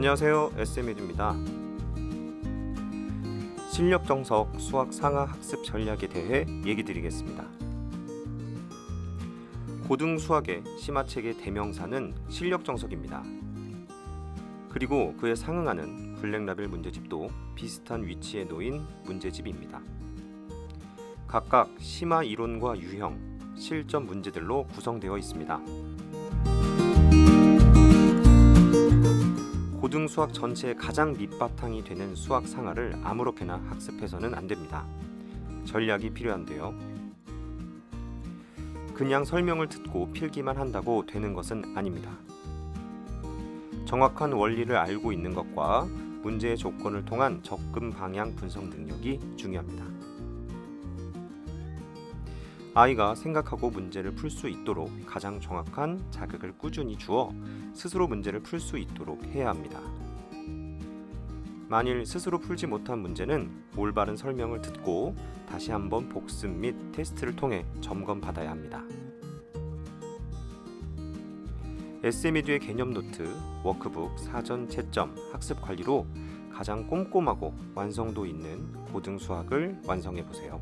안녕하세요. SME드입니다. 실력 정석 수학 상하 학습 전략에 대해 얘기 드리겠습니다. 고등 수학의 심화책의 대명사는 실력 정석입니다. 그리고 그에 상응하는 블랙라벨 문제집도 비슷한 위치에 놓인 문제집입니다. 각각 심화 이론과 유형, 실전 문제들로 구성되어 있습니다. 수학 전체의 가장 밑바탕이 되는 수학 상하를 아무렇게나 학습해서는 안 됩니다. 전략이 필요한데요. 그냥 설명을 듣고 필기만 한다고 되는 것은 아닙니다. 정확한 원리를 알고 있는 것과 문제의 조건을 통한 접근 방향 분석 능력이 중요합니다. 아이가 생각하고 문제를 풀 수 있도록 가장 정확한 자극을 꾸준히 주어 스스로 문제를 풀 수 있도록 해야 합니다. 만일 스스로 풀지 못한 문제는 올바른 설명을 듣고 다시 한번 복습 및 테스트를 통해 점검 받아야 합니다. SMED의 개념 노트, 워크북, 사전 채점, 학습 관리로 가장 꼼꼼하고 완성도 있는 고등 수학을 완성해 보세요.